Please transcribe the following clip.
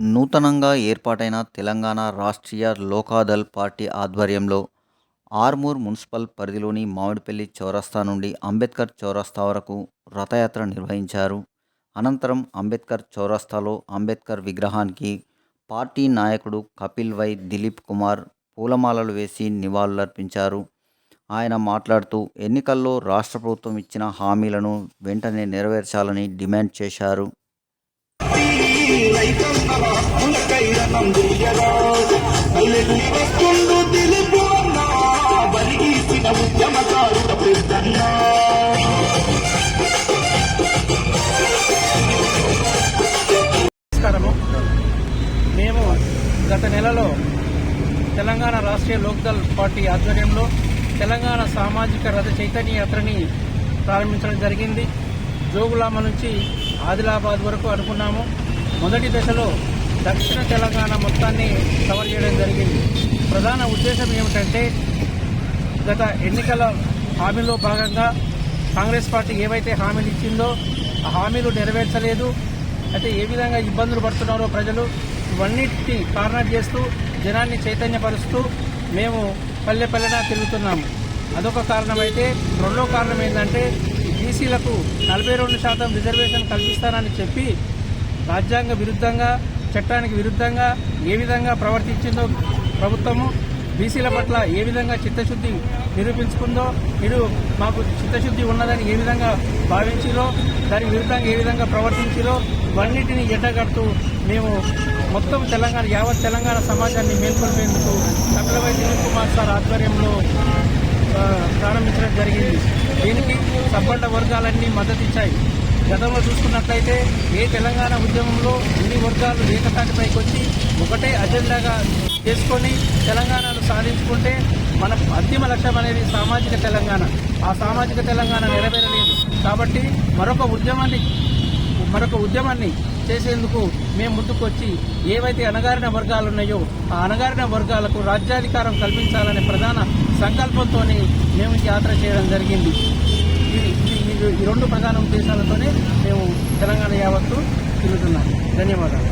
నూతనంగా ఏర్పాటైన తెలంగాణ రాష్ట్రీయ లోకాదళ్ పార్టీ ఆధ్వర్యంలో ఆర్మూర్ మున్సిపల్ పరిధిలోని మామిడిపల్లి చౌరస్తా నుండి అంబేద్కర్ చౌరస్తా వరకు రథయాత్ర నిర్వహించారు. అనంతరం అంబేద్కర్ చౌరస్తాలో అంబేద్కర్ విగ్రహానికి పార్టీ నాయకుడు కపిల్ వై దిలీప్ కుమార్ పూలమాలలు వేసి నివాళులర్పించారు. ఆయన మాట్లాడుతూ ఎన్నికల్లో రాష్ట్ర ప్రభుత్వం ఇచ్చిన హామీలను వెంటనే నెరవేర్చాలని డిమాండ్ చేశారు. వస్తుండు తెలుపు అన్నా బలిగీసిన పెద్దన్నా నమస్కారము. మేము గత నెలలో తెలంగాణ రాష్ట్రీయ లోక్దల్ పార్టీ ఆధ్వర్యంలో తెలంగాణ సామాజిక రథ చైతన్య యాత్రని ప్రారంభించడం జరిగింది. జోగులామ నుంచి ఆదిలాబాద్ వరకు అనుకున్నాము. మొదటి దశలో దక్షిణ తెలంగాణ మొత్తాన్ని కవర్ చేయడం జరిగింది. ప్రధాన ఉద్దేశం ఏమిటంటే గత ఎన్నికల హామీలో భాగంగా కాంగ్రెస్ పార్టీ ఏవైతే హామీలు ఇచ్చిందో ఆ హామీలు నెరవేర్చలేదు. అయితే ఏ విధంగా ఇబ్బందులు పడుతున్నారో ప్రజలు ఇవన్నిటిని కారణం చేస్తూ జనాన్ని చైతన్యపరుస్తూ మేము పల్లె పల్లెనా తిరుగుతున్నాము. అదొక కారణం అయితే రెండో కారణం ఏంటంటే బీసీలకు నలభై రెండు శాతం రిజర్వేషన్ కల్పిస్తానని చెప్పి రాజ్యాంగ విరుద్ధంగా చట్టానికి విరుద్ధంగా ఏ విధంగా ప్రవర్తించిందో ప్రభుత్వము బీసీల పట్ల ఏ విధంగా చిత్తశుద్ధి నిరూపించుకుందో మీరు మాకు చిత్తశుద్ధి ఉన్నదని ఏ విధంగా భావించిరో దానికి విరుద్ధంగా ఏ విధంగా ప్రవర్తించిరో ఇవన్నిటిని ఎడ్డగడుతూ మేము మొత్తం తెలంగాణ యావత్ తెలంగాణ సమాజాన్ని మేల్కొల్పేందుకు కపిలవై దిలీప్ కుమార్ సార్ ఆధ్వర్యంలో ప్రారంభించడం జరిగింది. దీనికి సబ్బండ వర్గాలన్నీ మద్దతు ఇచ్చాయి గతంలో చూసుకున్నట్లయితే ఏ తెలంగాణ ఉద్యమంలో అన్ని వర్గాలు ఏకతాటిపైకి వచ్చి ఒకటే అజెండాగా చేసుకొని తెలంగాణను సాధించుకుంటే మన అంతిమ లక్ష్యం అనేది సామాజిక తెలంగాణ. ఆ సామాజిక తెలంగాణ నెరవేరలేదు. కాబట్టి మరొక ఉద్యమాన్ని మరొక ఉద్యమాన్ని చేసేందుకు మేము ముందుకొచ్చి ఏవైతే అణగారిన వర్గాలు ఉన్నాయో ఆ అణగారిన వర్గాలకు రాజ్యాధికారం కల్పించాలనే ప్రధాన సంకల్పంతో మేము యాత్ర చేయడం జరిగింది. ఈ రెండు ప్రధాన ఉద్దేశాలతోనే మేము తెలంగాణ యావత్తు తిరుగుతున్నాం. ధన్యవాదాలు.